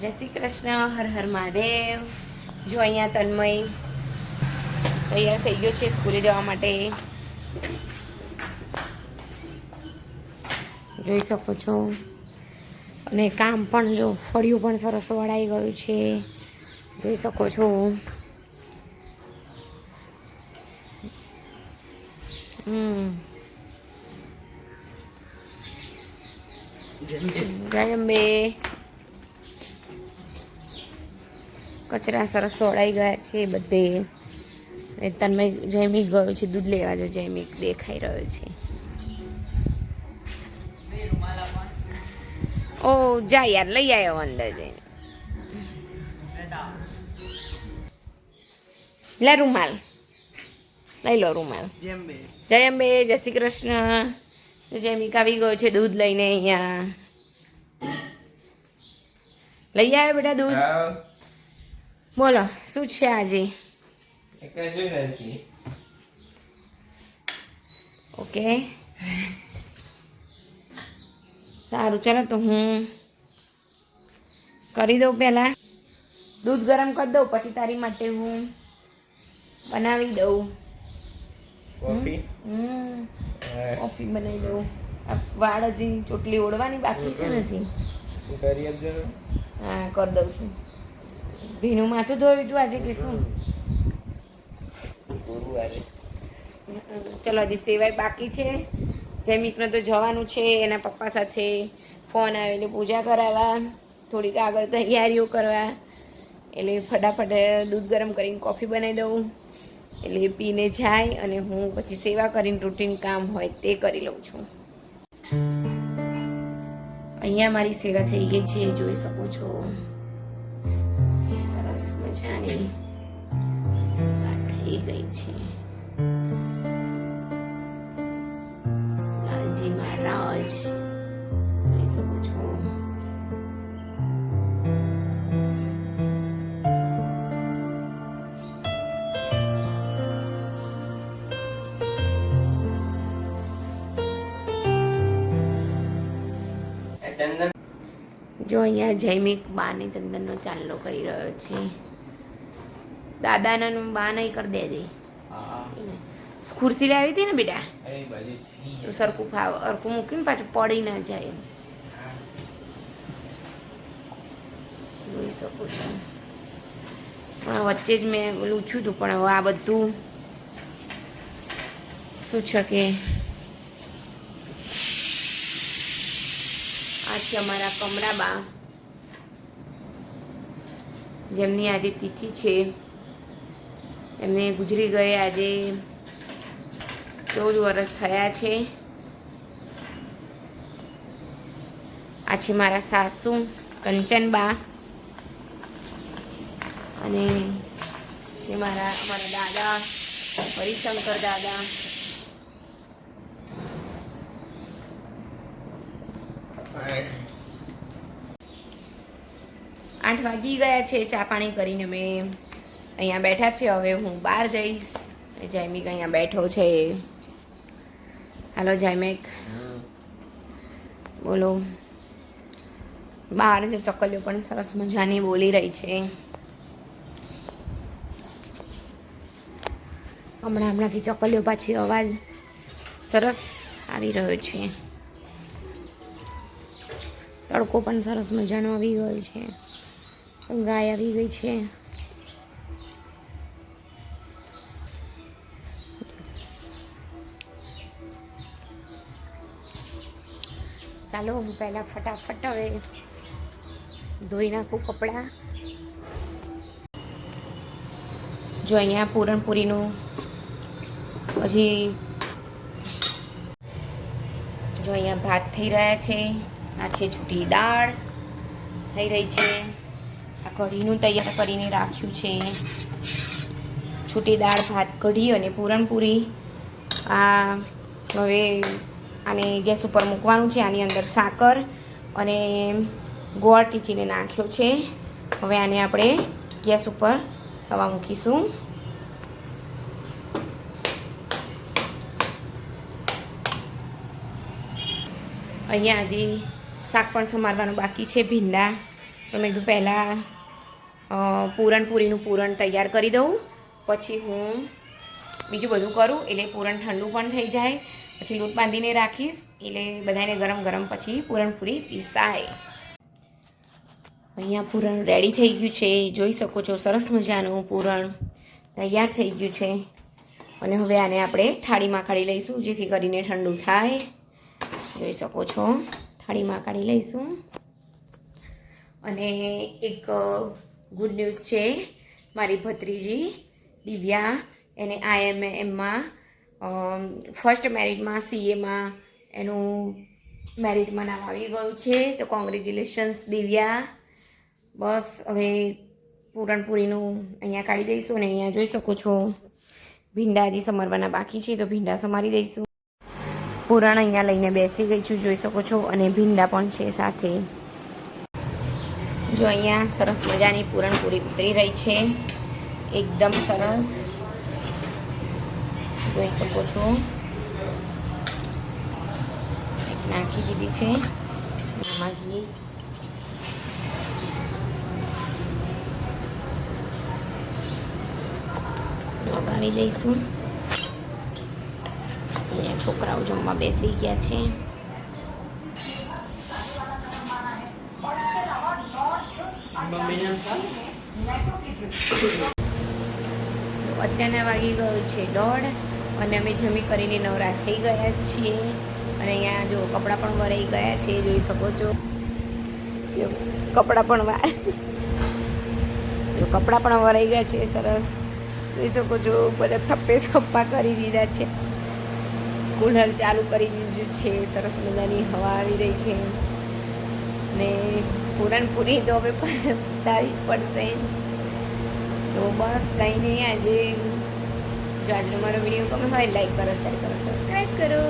જય શ્રી કૃષ્ણ, હર હર મહાદેવ. જો અહીંયા તન્મય તૈયાર થઈ ગયો છે સ્કૂલે જવા માટે. જોઈ શકો છો. અને કામ પણ જો, ફળિયું પણ સરસ વળાઈ ગયું છે. જોઈ શકો છો. જય અંબે. કચરા સરસ વળાઈ ગયા છે બધે. તન્મય જૈમિક ગયો છે, દૂધ લેવા જો જૈમિક દેખાઈ રહ્યો છે. ઓ, જા યાર, લઈ આવ્યો અંદર જઈને. લે રૂમાલ. લઈ લો રૂમાલ. જય અંબે જય શ્રી કૃષ્ણ. જૈમિક આવી ગયો છે દૂધ લઈને અહીંયા. લઈ આવ્યો બેટા દૂધ. બોલો શું છે આજે? ઓકે. સારું ચાલો તો હું કરી દઉં પહેલાં. દૂધ ગરમ કરી દઉં પછી તારી માટે હું બનાવી દઉં. કોફી? કોફી બનાવી દઉં. વાળ હજી ચોટલી ઓળવાની બાકી છે ને હજી? કરી આપજો. હા કરી દઉં છું. ભીનું માથું ધોયું તું આજે કે શું? ચલો, હજી સેવાય બાકી છે. જૈમિકને તો જવાનું છે, એના પપ્પા સાથે ફોન આવે એટલે પૂજા કરાવવા, થોડીક આગળ તૈયારીઓ કરવા. એટલે ફટાફટ દૂધ ગરમ કરીને કોફી બનાવી દઉં. એટલે પીને જાય અને હું પછી સેવા કરીને રૂટીન કામ હોય તે કરી લઉં છું. અહીંયા મારી સેવા થઈ ગઈ છે, જોઈ શકો છો. સરસ મજાની થઈ ગઈ છે. લાલજી મહારાજ જોઈ શકો જો અહીંયા જૈમિક બાને ચંદનનો ચાંદલો કરી રહ્યો છે. દાદાને બા નહીં કરી દેજે. ખુરશી લાવી હતી ને બેટા? સરખું ફાવ અરખું મૂકીને પાછું પડી ના જાય જોઈ શકો છો. પણ વચ્ચે જ મેં લૂછ્યું હતું પણ હવે આ બધું શું છે કે આ છે અમારા કમરાબા જેમની આજે તિથિ છે, એમને ગુજરી ગયે આજે ચૌદ વર્ષ થયા છે. આ છે મારા સાસુ કંચનબા અને મારા અમારા દાદા, હરિશંકર દાદા આઠ વાગી ગયા છે, ચા પાણી કરીને અમે અહીંયા બેઠા છે, હવે હું બહાર જઈશ. જૈમિક અહીંયા બેઠો છે. હાલો જૈમિક બોલો. બહાર જે ચકલીઓ પણ સરસ મજાની બોલી રહી છે. હમણાં હમણાંથી ચકલીઓ પાછી અવાજ સરસ આવી રહ્યો છે. તડકો પણ સરસ મજાનો આવી ગયો છે. ગાય આવી ગઈ છે. ચાલો, હું પહેલાં ફટાફટ હવે ધોઈ નાખું કપડાં. જો અહીંયા પૂરણપૂરીનું પછી જો અહીંયા ભાત થઈ રહ્યા છે. આ છે છૂટી દાળ, થઈ રહી છે. આ કઢીનું તૈયાર કરીને રાખ્યું છે. છૂટી દાળ, ભાત, કઢી અને પૂરણપૂરી. આ હવે આને ગેસ ઉપર મૂકવાનું છે, આની અંદર સાકર અને ગોળ ટીચીને નાખ્યો છે. હવે આને આપણે ગેસ ઉપર થવા મૂકીશું. અહીંયા હજી શાક પણ સમારવાનું બાકી છે, ભીંડા. તો મેં કીધું પહેલાં પૂરણપૂરીનું પૂરણ તૈયાર કરી દઉં. પછી હું બીજું બધું કરું, એટલે પૂરણ ઠંડુ પણ થઈ જાય. પછી લોટ બાંધીને રાખીશ, એટલે બધાને ગરમ ગરમ પછી પૂરણપૂરી પીસાય. અહીંયા પૂરણ રેડી થઈ ગયું છે. જોઈ શકો છો, સરસ મજાનું પૂરણ તૈયાર થઈ ગયું છે. અને હવે આને આપણે થાળીમાં કાઢી લઈશું, જેથી કરીને ઠંડુ થાય. જોઈ શકો છો. થાળીમાં કાઢી લઈશું. અને એક ગુડ ન્યૂઝ છે મારી ભત્રીજી, દિવ્યા. એને આઈએમએમમાં ફર્સ્ટ મેરિટમાં સીએમાં એનું મેરિટમાં નામ આવી ગયું છે. તો કોંગ્રેચ્યુલેશન્સ દિવ્યા. બસ, હવે પૂરણપૂરીનું અહીંયા કાઢી દઈશું અને અહીંયા જોઈ શકો છો. ભીંડા હજી સમારવાના બાકી છે, તો ભીંડા સમારી દઈશું. પૂરણ અહીંયા લઈને બેસી ગઈ છું. જોઈ શકો છો અને ભીંડા પણ છે સાથે. જો અહીંયા સરસ મજાની પૂરણપૂરી ઉતરી રહી છે. એકદમ સરસ. જોઈ શકો છો. નાખી દીધી છે. ઘી. વગાડી દઈશું. અહીંયા છોકરાઓ જમવા બેસી ગયા છે. અત્યારના વાગી ગયો છે દોઢ અને અમે જમી કરીને નવરા થઈ ગયા છીએ. અને અહીંયા જો કપડાં પણ વરાઈ ગયા છે, જોઈ શકો છો. કપડાં પણ વાર જો કપડાં પણ વરાઈ ગયા છે, સરસ. જોઈ શકો છો, બધા થપ્પે થપ્પા કરી દીધા છે. કુલર ચાલુ કરી દીધું છે, સરસ મજાની હવા આવી રહી છે. ને પૂરણપૂરી તો હવે ચાવી જ પડશે. તો બસ કંઈ નહીં, આજે જો આજનો મારો વીડિયો ગમે હોય લાઈક કરો શેર કરો સબસ્ક્રાઈબ કરો.